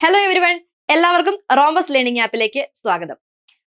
Hello everyone എല്ലാവർക്കും റോമസ് learning ആപ്പിലേക്ക് സ്വാഗതം.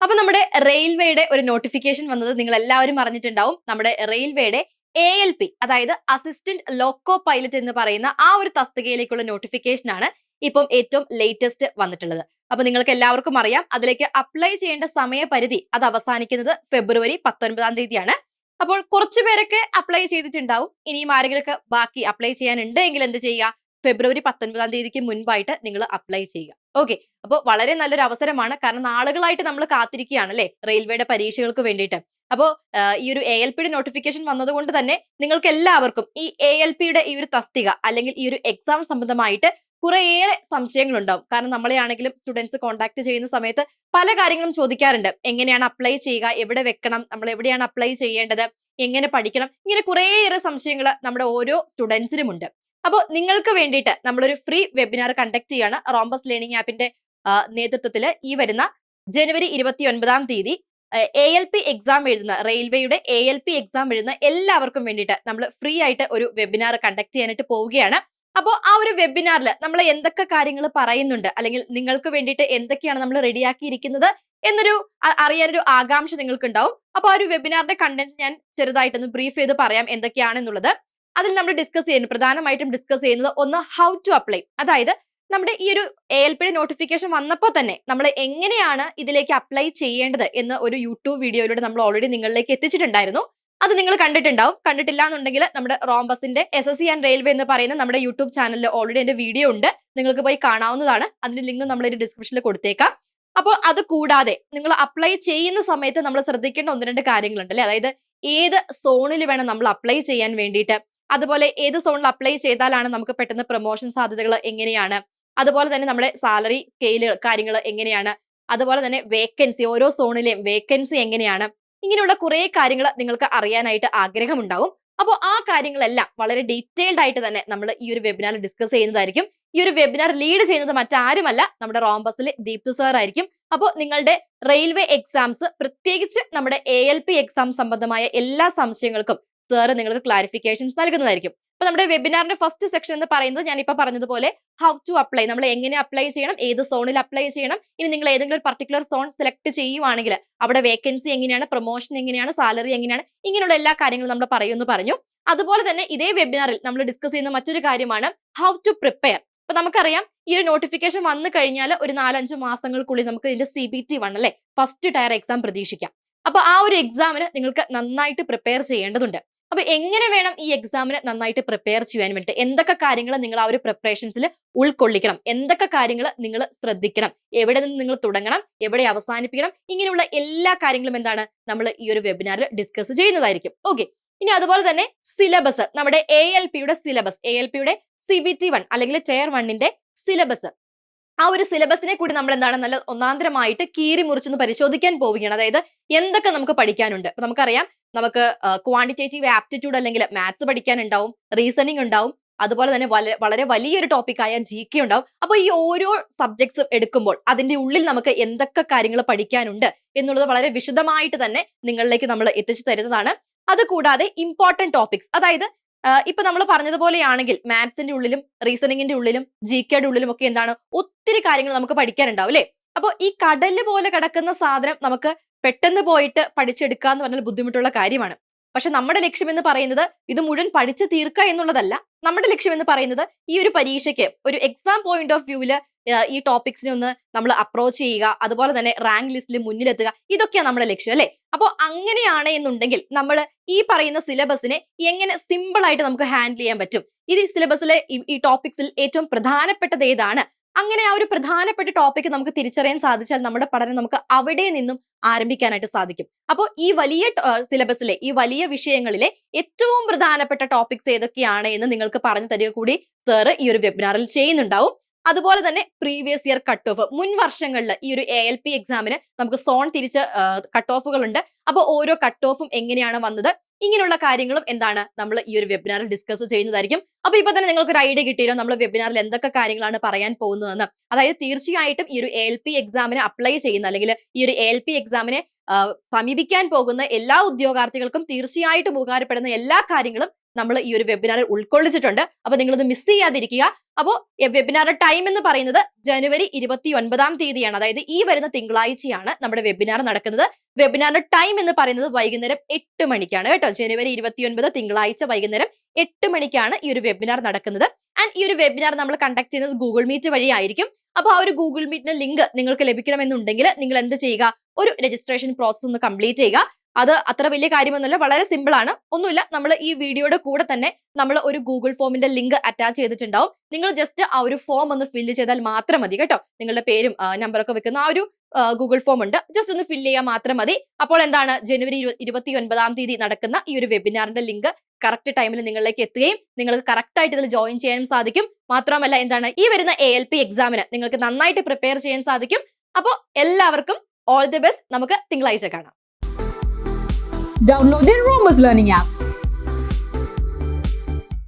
അപ്പൊ നമ്മുടെ റെയിൽവേയുടെ ഒരു നോട്ടിഫിക്കേഷൻ വന്നത് നിങ്ങൾ എല്ലാവരും അറിഞ്ഞിട്ടുണ്ടാവും. നമ്മുടെ റെയിൽവേയുടെ എ എൽ പി അതായത് അസിസ്റ്റന്റ് ലോക്കോ പൈലറ്റ് എന്ന് പറയുന്ന ആ ഒരു തസ്തികയിലേക്കുള്ള നോട്ടിഫിക്കേഷൻ ആണ് ഇപ്പം ഏറ്റവും ലേറ്റസ്റ്റ് വന്നിട്ടുള്ളത്. അപ്പൊ നിങ്ങൾക്ക് എല്ലാവർക്കും അറിയാം അതിലേക്ക് അപ്ലൈ ചെയ്യേണ്ട സമയപരിധി അത് അവസാനിക്കുന്നത് ഫെബ്രുവരി പത്തൊൻപതാം തീയതിയാണ്. അപ്പോൾ കുറച്ചു പേരൊക്കെ അപ്ലൈ ചെയ്തിട്ടുണ്ടാവും. ഇനിയും ആരെങ്കിലൊക്കെ ബാക്കി അപ്ലൈ ചെയ്യാനുണ്ട് എങ്കിൽ എന്ത് ചെയ്യുക? ഫെബ്രുവരി പത്തൊൻപതാം തീയതിക്ക് മുൻപായിട്ട് നിങ്ങൾ അപ്ലൈ ചെയ്യുക. ഓക്കെ അപ്പോൾ വളരെ നല്ലൊരു അവസരമാണ്. കാരണം നാളുകളായിട്ട് നമ്മൾ കാത്തിരിക്കുകയാണ് അല്ലേ? റെയിൽവേയുടെ പരീക്ഷകൾക്ക് വേണ്ടിയിട്ട്. അപ്പോൾ ഈ ഒരു എ എൽ പിയുടെ നോട്ടിഫിക്കേഷൻ വന്നതുകൊണ്ട് തന്നെ നിങ്ങൾക്ക് എല്ലാവർക്കും ഈ എ എൽ പിയുടെ ഈ ഒരു തസ്തിക അല്ലെങ്കിൽ ഈ ഒരു എക്സാം സംബന്ധമായിട്ട് കുറേയേറെ സംശയങ്ങളുണ്ടാവും. കാരണം നമ്മളെ ആണെങ്കിലും സ്റ്റുഡൻസ് കോൺടാക്ട് ചെയ്യുന്ന സമയത്ത് പല കാര്യങ്ങളും ചോദിക്കാറുണ്ട്. എങ്ങനെയാണ് അപ്ലൈ ചെയ്യുക? എവിടെ വെക്കണം? നമ്മൾ എവിടെയാണ് അപ്ലൈ ചെയ്യേണ്ടത്? എങ്ങനെ പഠിക്കണം? ഇങ്ങനെ കുറേയേറെ സംശയങ്ങൾ നമ്മുടെ ഓരോ സ്റ്റുഡൻസിനും ഉണ്ട് അപ്പോൾ നിങ്ങൾക്ക് വേണ്ടിയിട്ട് നമ്മളൊരു ഫ്രീ വെബിനാർ കണ്ടക്ട് ചെയ്യാണ് റോംബസ് ലേണിംഗ് ആപ്പിന്റെ നേതൃത്വത്തിൽ ഈ വരുന്ന ജനുവരി ഇരുപത്തി ഒൻപതാം തീയതി എ എൽ പി എക്സാം എഴുതുന്ന റെയിൽവേയുടെ എ എൽ പി എക്സാം എഴുതുന്ന എല്ലാവർക്കും വേണ്ടിയിട്ട് നമ്മൾ ഫ്രീ ആയിട്ട് ഒരു വെബിനാർ കണ്ടക്ട് ചെയ്യാനായിട്ട് പോവുകയാണ്. അപ്പോൾ ആ ഒരു വെബിനാറിൽ നമ്മൾ എന്തൊക്കെ കാര്യങ്ങൾ പറയുന്നുണ്ട് അല്ലെങ്കിൽ നിങ്ങൾക്ക് വേണ്ടിയിട്ട് എന്തൊക്കെയാണ് നമ്മൾ റെഡിയാക്കിയിരിക്കുന്നത് എന്നൊരു അറിയാനൊരു ആകാംക്ഷ നിങ്ങൾക്ക് ഉണ്ടാവും അപ്പോൾ ആ ഒരു വെബിനാറിന്റെ കണ്ടന്റ് ഞാൻ ചെറുതായിട്ടൊന്ന് ബ്രീഫ് ചെയ്ത് പറയാം എന്തൊക്കെയാണെന്നുള്ളത് അതിൽ നമ്മൾ ഡിസ്കസ് ചെയ്യുന്നത് പ്രധാനമായിട്ടും ഡിസ്കസ് ചെയ്യുന്നത് ഒന്ന് ഹൗ ടു അപ്ലൈ അതായത് നമ്മുടെ ഈ ഒരു എ എൽ പിയുടെ നോട്ടിഫിക്കേഷൻ വന്നപ്പോൾ തന്നെ നമ്മൾ എങ്ങനെയാണ് ഇതിലേക്ക് അപ്ലൈ ചെയ്യേണ്ടത് എന്ന് ഒരു യൂട്യൂബ് വീഡിയോയിലൂടെ നമ്മൾ ഓൾറെഡി നിങ്ങളിലേക്ക് എത്തിച്ചിട്ടുണ്ടായിരുന്നു. അത് നിങ്ങൾ കണ്ടിട്ടുണ്ടാവും. കണ്ടിട്ടില്ല എന്നുണ്ടെങ്കിൽ നമ്മുടെ റോംബസിന്റെ S S C and railway എന്ന് പറയുന്ന നമ്മുടെ യൂട്യൂബ് ചാനലിൽ ഓൾറെഡി എന്റെ വീഡിയോ ഉണ്ട്. നിങ്ങൾക്ക് പോയി കാണാവുന്നതാണ്. അതിന്റെ ലിങ്ക് നമ്മൾ ഒരു ഡിസ്ക്രിപ്ഷനിൽ കൊടുത്തേക്കാം. അപ്പോൾ അത് കൂടാതെ നിങ്ങൾ അപ്ലൈ ചെയ്യുന്ന സമയത്ത് നമ്മൾ ശ്രദ്ധിക്കേണ്ട ഒന്ന് രണ്ട് കാര്യങ്ങളുണ്ട് അല്ലേ? അതായത് ഏത് സോണിൽ വേണം നമ്മൾ അപ്ലൈ ചെയ്യാൻ വേണ്ടിയിട്ട്. അതുപോലെ ഏത് സോണിൽ അപ്ലൈ ചെയ്താലാണ് നമുക്ക് പെട്ടെന്ന് പ്രൊമോഷൻ സാധ്യതകൾ എങ്ങനെയാണ്? അതുപോലെ തന്നെ നമ്മുടെ സാലറി സ്കെയിലുകൾ കാര്യങ്ങൾ എങ്ങനെയാണ്? അതുപോലെ തന്നെ വേക്കൻസി ഓരോ സോണിലെയും വേക്കൻസി എങ്ങനെയാണ്? ഇങ്ങനെയുള്ള കുറേ കാര്യങ്ങൾ നിങ്ങൾക്ക് അറിയാനായിട്ട് ആഗ്രഹമുണ്ടാവും. അപ്പോൾ ആ കാര്യങ്ങളെല്ലാം വളരെ ഡീറ്റെയിൽഡ് ആയിട്ട് തന്നെ നമ്മൾ ഈ ഒരു വെബിനാർ ഡിസ്കസ് ചെയ്യുന്നതായിരിക്കും. ഈ ഒരു വെബിനാർ ലീഡ് ചെയ്യുന്നത് മറ്റാരുമല്ല നമ്മുടെ റോംബസിലെ ദീപ്തു സാർ ആയിരിക്കും. അപ്പോൾ നിങ്ങളുടെ റെയിൽവേ എക്സാംസ് പ്രത്യേകിച്ച് നമ്മുടെ എ എൽ പി എക്സാം സംബന്ധമായ എല്ലാ സംശയങ്ങൾക്കും സാറ് നിങ്ങൾക്ക് ക്ലാരിഫിക്കേഷൻസ് നൽകുന്നതായിരിക്കും. അപ്പൊ നമ്മുടെ വെബിനാറിന്റെ ഫസ്റ്റ് സെക്ഷൻ എന്ന് പറയുന്നത് ഞാൻ ഇപ്പൊ പറഞ്ഞതുപോലെ ഹൗ ടു അപ്ലൈ നമ്മൾ എങ്ങനെ അപ്ലൈ ചെയ്യണം ഏത് സോണിൽ അപ്ലൈ ചെയ്യണം ഇനി നിങ്ങൾ ഏതെങ്കിലും ഒരു പർട്ടിക്കുലർ സോൺ സെലക്ട് ചെയ്യുവാണെങ്കിൽ അവിടെ വേക്കൻസി എങ്ങനെയാണ് പ്രൊമോഷൻ എങ്ങനെയാണ് സാലറി എങ്ങനെയാണ് ഇങ്ങനെയുള്ള എല്ലാ കാര്യങ്ങളും നമ്മൾ പറയുമെന്ന് പറഞ്ഞു. അതുപോലെ തന്നെ ഇതേ വെബിനാറിൽ നമ്മൾ ഡിസ്കസ് ചെയ്യുന്ന മറ്റൊരു കാര്യമാണ് ഹൗ ടു പ്രിപ്പയർ അപ്പൊ നമുക്കറിയാം ഈ ഒരു നോട്ടിഫിക്കേഷൻ വന്നു കഴിഞ്ഞാൽ ഒരു നാലഞ്ച് മാസങ്ങൾക്കുള്ളിൽ നമുക്ക് ഇതിന്റെ സി ബി ടി വൺ അല്ലെ? ഫസ്റ്റ് ടയർ എക്സാം പ്രതീക്ഷിക്കാം. അപ്പൊ ആ ഒരു എക്സാമിന് നിങ്ങൾക്ക് നന്നായിട്ട് പ്രിപ്പയർ ചെയ്യേണ്ടതുണ്ട്. അപ്പൊ എങ്ങനെ വേണം ഈ എക്സാമിന് നന്നായിട്ട് പ്രിപ്പയർ ചെയ്യാൻ വേണ്ടിയിട്ട്? എന്തൊക്കെ കാര്യങ്ങൾ നിങ്ങൾ ആ ഒരു പ്രിപ്പറേഷൻസിൽ ഉൾക്കൊള്ളിക്കണം? എന്തൊക്കെ കാര്യങ്ങൾ നിങ്ങൾ ശ്രദ്ധിക്കണം? എവിടെ നിന്ന് നിങ്ങൾ തുടങ്ങണം? എവിടെ അവസാനിപ്പിക്കണം? ഇങ്ങനെയുള്ള എല്ലാ കാര്യങ്ങളും എന്താണ്? നമ്മൾ ഈ ഒരു വെബിനാറിൽ ഡിസ്കസ് ചെയ്യുന്നതായിരിക്കും. ഓക്കെ ഇനി അതുപോലെ തന്നെ സിലബസ് നമ്മുടെ എ എൽ പിയുടെ സിലബസ് എ എൽ പിയുടെ സി ബി ടി വൺ അല്ലെങ്കിൽ ചെയർ വണ്ണിന്റെ സിലബസ് ആ ഒരു സിലബസിനെ കൂടി നമ്മൾ എന്താണ്? നല്ല ഒന്നാന്തരമായിട്ട് കീറി മുറിച്ചൊന്ന് പരിശോധിക്കാൻ പോവുകയാണ്. അതായത് എന്തൊക്കെ നമുക്ക് പഠിക്കാനുണ്ട്? നമുക്കറിയാം നമുക്ക് ക്വാണ്ടിറ്റേറ്റീവ് ആപ്റ്റിറ്റ്യൂഡ് അല്ലെങ്കിൽ മാത്സ് പഠിക്കാൻ ഉണ്ടാവും റീസണിങ് ഉണ്ടാവും അതുപോലെ തന്നെ വളരെ വലിയൊരു ടോപ്പിക്കായ ജി കെ ഉണ്ടാവും. അപ്പോൾ ഈ ഓരോ സബ്ജക്ട്സും എടുക്കുമ്പോൾ അതിന്റെ ഉള്ളിൽ നമുക്ക് എന്തൊക്കെ കാര്യങ്ങൾ പഠിക്കാനുണ്ട് എന്നുള്ളത് വളരെ വിശദമായിട്ട് തന്നെ നിങ്ങളിലേക്ക് നമ്മൾ എത്തിച്ചു തരുന്നതാണ്. അതുകൂടാതെ ഇമ്പോർട്ടന്റ് ടോപ്പിക്സ് അതായത് ഇപ്പൊ നമ്മൾ പറഞ്ഞതുപോലെയാണെങ്കിൽ മാത്സിന്റെ ഉള്ളിലും റീസണിങ്ങിന്റെ ഉള്ളിലും ജി കെയുടെ ഉള്ളിലും ഒക്കെ എന്താണ്? ഒത്തിരി കാര്യങ്ങൾ നമുക്ക് പഠിക്കാനുണ്ടാവും അല്ലേ? അപ്പോൾ ഈ കടൽ പോലെ കിടക്കുന്ന സാധനം നമുക്ക് പെട്ടെന്ന് പോയിട്ട് പഠിച്ചെടുക്കുക എന്ന് പറഞ്ഞാൽ ബുദ്ധിമുട്ടുള്ള കാര്യമാണ്. പക്ഷെ നമ്മുടെ ലക്ഷ്യം എന്ന് പറയുന്നത് ഇത് മുഴുവൻ പഠിച്ചു തീർക്കുക എന്നുള്ളതല്ല. നമ്മുടെ ലക്ഷ്യം എന്ന് പറയുന്നത് ഈ ഒരു പരീക്ഷയ്ക്ക് ഒരു എക്സാം പോയിന്റ് ഓഫ് വ്യൂവിൽ ഈ ടോപ്പിക്സിനെ ഒന്ന് നമ്മൾ അപ്രോച്ച് ചെയ്യുക അതുപോലെ തന്നെ റാങ്ക് ലിസ്റ്റിൽ മുന്നിലെത്തുക ഇതൊക്കെയാണ് നമ്മുടെ ലക്ഷ്യം അല്ലെ? അപ്പോൾ അങ്ങനെയാണ് എന്നുണ്ടെങ്കിൽ നമ്മൾ ഈ പറയുന്ന സിലബസിനെ എങ്ങനെ സിമ്പിൾ ആയിട്ട് നമുക്ക് ഹാൻഡിൽ ചെയ്യാൻ പറ്റും? ഇത് സിലബസിലെ ഈ ടോപ്പിക്സിൽ ഏറ്റവും പ്രധാനപ്പെട്ടത് ഏതാണ്? അങ്ങനെ ആ ഒരു പ്രധാനപ്പെട്ട ടോപ്പിക് നമുക്ക് തിരിച്ചറിയാൻ സാധിച്ചാൽ നമ്മുടെ പഠനം നമുക്ക് അവിടെ നിന്നും ആരംഭിക്കാനായിട്ട് സാധിക്കും. അപ്പോൾ ഈ വലിയ സിലബസിലെ ഈ വലിയ വിഷയങ്ങളിലെ ഏറ്റവും പ്രധാനപ്പെട്ട ടോപ്പിക്സ് ഏതൊക്കെയാണ് എന്ന് നിങ്ങൾക്ക് പറഞ്ഞു തരിക കൂടി സാറ് ഈ ഒരു വെബിനാറിൽ ചെയ്യുന്നുണ്ടാവും. അതുപോലെ തന്നെ പ്രീവിയസ് ഇയർ കട്ട് ഓഫ് മുൻ വർഷങ്ങളിൽ ഈ ഒരു എ എൽ പി എക്സാമിന് നമുക്ക് സോൺ തിരിച്ച് കട്ട് ഓഫുകൾ ഉണ്ട് അപ്പോൾ ഓരോ കട്ട് ഓഫും എങ്ങനെയാണ് വന്നത്? ഇങ്ങനെയുള്ള കാര്യങ്ങളും എന്താണ് നമ്മൾ ഈ ഒരു വെബിനാറിൽ ഡിസ്കസ് ചെയ്യുന്നതായിരിക്കും. അപ്പൊ ഇപ്പൊ തന്നെ നിങ്ങൾക്ക് ഒരു ഐഡിയ കിട്ടിയോ നമ്മൾ വെബിനാറിൽ എന്തൊക്കെ കാര്യങ്ങളാണ് പറയാൻ പോകുന്നതെന്ന്. അതായത് തീർച്ചയായിട്ടും ഈ ഒരു എൽ പി എക്സാമിന് അപ്ലൈ ചെയ്യുന്ന അല്ലെങ്കിൽ ഈ ഒരു എൽ പി എക്സാമിനെ സമീപിക്കാൻ പോകുന്ന എല്ലാ ഉദ്യോഗാർത്ഥികൾക്കും തീർച്ചയായിട്ടും ഉപകാരപ്പെടുന്ന എല്ലാ കാര്യങ്ങളും നമ്മൾ ഈ ഒരു വെബിനാറിൽ ഉൾക്കൊള്ളിച്ചിട്ടുണ്ട്. അപ്പൊ നിങ്ങളത് മിസ് ചെയ്യാതിരിക്കുക. അപ്പോൾ വെബിനാറിന്റെ ടൈം എന്ന് പറയുന്നത് ജനുവരി ഇരുപത്തി ഒൻപതാം തീയതിയാണ്. അതായത് ഈ വരുന്ന തിങ്കളാഴ്ചയാണ് നമ്മുടെ വെബിനാർ നടക്കുന്നത്. വെബിനാറിന്റെ ടൈം എന്ന് പറയുന്നത് വൈകുന്നേരം എട്ട് മണിക്കാണ് കേട്ടോ. ജനുവരി ഇരുപത്തി ഒൻപത് തിങ്കളാഴ്ച വൈകുന്നേരം എട്ട് മണിക്കാണ് ഈ ഒരു വെബിനാർ നടക്കുന്നത്. ആൻഡ് ഈ ഒരു വെബിനാർ നമ്മൾ കണ്ടക്ട് ചെയ്യുന്നത് ഗൂഗിൾ മീറ്റ് വഴിയായിരിക്കും അപ്പോൾ ആ ഒരു ഗൂഗിൾ മീറ്റിന്റെ ലിങ്ക് നിങ്ങൾക്ക് ലഭിക്കണമെന്നുണ്ടെങ്കിൽ നിങ്ങൾ എന്ത് ചെയ്യുക? ഒരു രജിസ്ട്രേഷൻ പ്രോസസ്സ് ഒന്ന് കംപ്ലീറ്റ് ചെയ്യുക. അത് അത്ര വലിയ കാര്യമൊന്നുമില്ല വളരെ സിമ്പിൾ ആണ്. ഒന്നുമില്ല നമ്മൾ ഈ വീഡിയോയുടെ കൂടെ തന്നെ നമ്മൾ ഒരു ഗൂഗിൾ ഫോമിന്റെ ലിങ്ക് അറ്റാച്ച് ചെയ്തിട്ടുണ്ടാവും. നിങ്ങൾ ജസ്റ്റ് ആ ഒരു ഫോം ഒന്ന് ഫില്ല് ചെയ്താൽ മാത്രം മതി കേട്ടോ. നിങ്ങളുടെ പേരും നമ്പറൊക്കെ വെക്കുന്ന ആ ഒരു ഗൂഗിൾ ഫോം ഉണ്ട്. ജസ്റ്റ് ഒന്ന് ഫില്ല് ചെയ്യാൻ മാത്രം മതി. അപ്പോൾ എന്താണ്? ജനുവരി ഇരുപത്തി ഒൻപതാം തീയതി നടക്കുന്ന ഈ ഒരു വെബിനാറിന്റെ ലിങ്ക് കറക്റ്റ് ടൈമിൽ നിങ്ങളിലേക്ക് എത്തുകയും നിങ്ങൾക്ക് കറക്റ്റ് ആയിട്ട് ഇതിൽ ജോയിൻ ചെയ്യാൻ സാധിക്കും. മാത്രമല്ല എന്താണ്? ഈ വരുന്ന എ എൽ പി എക്സാമിന് നിങ്ങൾക്ക് നന്നായിട്ട് പ്രിപ്പയർ ചെയ്യാൻ സാധിക്കും. അപ്പോൾ എല്ലാവർക്കും ഓൾ ദി ബെസ്റ്റ് നമുക്ക് തിങ്കളാഴ്ച കാണാം. Download. The Romus Learning app